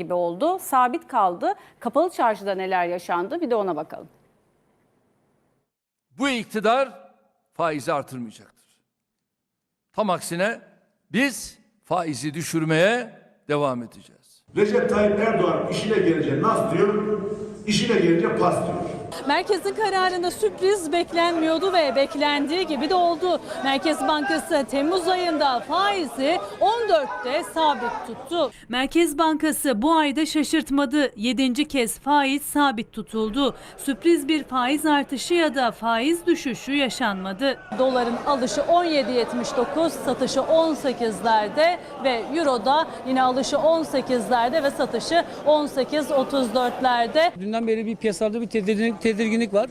gibi oldu. Sabit kaldı. Kapalı çarşıda neler yaşandı bir de ona bakalım. Bu iktidar faizi artırmayacaktır. Tam aksine biz faizi düşürmeye devam edeceğiz. Recep Tayyip Erdoğan işine gelince nas diyor, işine gelince pas diyor. Merkezin kararında sürpriz beklenmiyordu ve beklendiği gibi de oldu. Merkez Bankası Temmuz ayında faizi 14'te sabit tuttu. Merkez Bankası bu ayda şaşırtmadı. 7. kez faiz sabit tutuldu. Sürpriz bir faiz artışı ya da faiz düşüşü yaşanmadı. Doların alışı 17.79, satışı 18'lerde ve Euro'da yine alışı 18'lerde ve satışı 18.34'lerde. Dünden beri bir piyasalarda bir tedirginlik, tedirginlik var.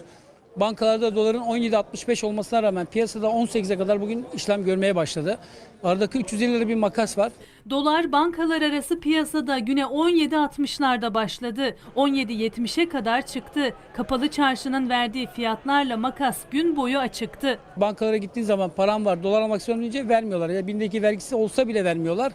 Bankalarda doların 17.65 olmasına rağmen piyasada 18'e kadar bugün işlem görmeye başladı. Aradaki 350 lira bir makas var. Dolar bankalar arası piyasada güne 17.60'larda başladı. 17.70'e kadar çıktı. Kapalı çarşının verdiği fiyatlarla makas gün boyu açıktı. Bankalara gittiğin zaman param var dolar almak istiyorum deyince vermiyorlar. Ya bindeki vergisi olsa bile vermiyorlar.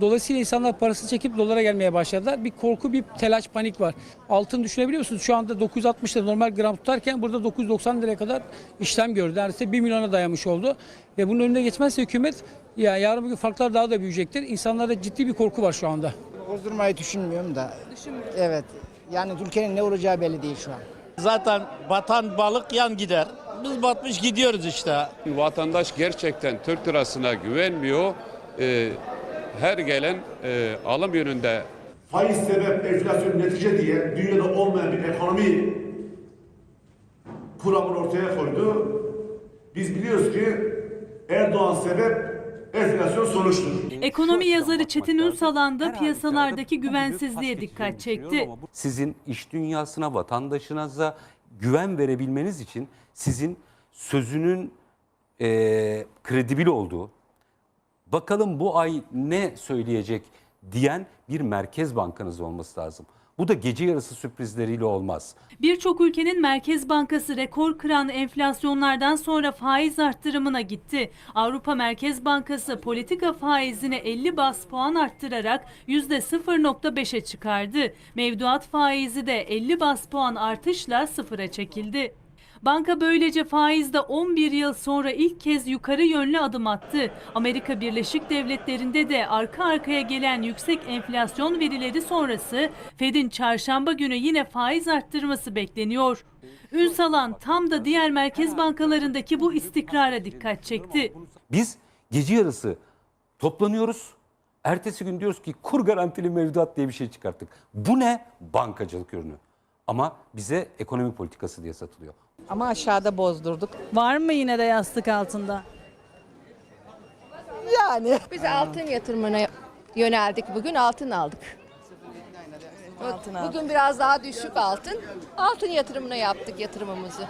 Dolayısıyla insanlar parası çekip dolara gelmeye başladılar. Bir korku, bir telaş, panik var. Altın düşünebiliyor musunuz? Şu anda 960 lira normal gram tutarken burada 990 liraya kadar işlem gördü. Neredeyse 1 milyona dayanmış oldu. Ve bunun önüne geçmezse hükümet ya yarın bugün farklar daha da büyüyecektir. İnsanlarda ciddi bir korku var şu anda. Bozdurmayı düşünmüyorum da. Evet. Yani ülkenin ne olacağı belli değil şu an. Zaten batan balık yan gider. Biz batmış gidiyoruz işte. Vatandaş gerçekten Türk lirasına güvenmiyor. Ee, her gelen e, alım yönünde Faiz sebep enflasyon netice diye dünyada olmayan bir ekonomi kuramını ortaya koydu. Biz biliyoruz ki Erdoğan sebep enflasyon sonuçtur. Ekonomi yazarı Çetin Ünsalan da piyasalardaki güvensizliğe dikkat çekti. Sizin iş dünyasına, vatandaşınıza güven verebilmeniz için sizin sözünün eee kredibil olduğu, bakalım bu ay ne söyleyecek diyen bir merkez bankanız olması lazım. Bu da gece yarısı sürprizleriyle olmaz. Birçok ülkenin Merkez Bankası rekor kıran enflasyonlardan sonra faiz arttırımına gitti. Avrupa Merkez Bankası politika faizini 50 bas puan arttırarak %0.5'e çıkardı. Mevduat faizi de 50 bas puan artışla sıfıra çekildi. Banka böylece faizde 11 yıl sonra ilk kez yukarı yönlü adım attı. Amerika Birleşik Devletleri'nde de arka arkaya gelen yüksek enflasyon verileri sonrası Fed'in çarşamba günü yine faiz arttırması bekleniyor. Ünsalan tam da diğer merkez bankalarındaki bu istikrara dikkat çekti. Biz gece yarısı toplanıyoruz. Ertesi gün diyoruz ki kur garantili mevduat diye bir şey çıkarttık. Bu ne? Bankacılık ürünü. Ama bize ekonomi politikası diye satılıyor. Ama aşağıda bozdurduk. Var mı yine de yastık altında? Yani. Biz altın yatırımına yöneldik bugün altın aldık. Bugün biraz daha düşük altın. Altın yatırımına yaptık yatırımımızı.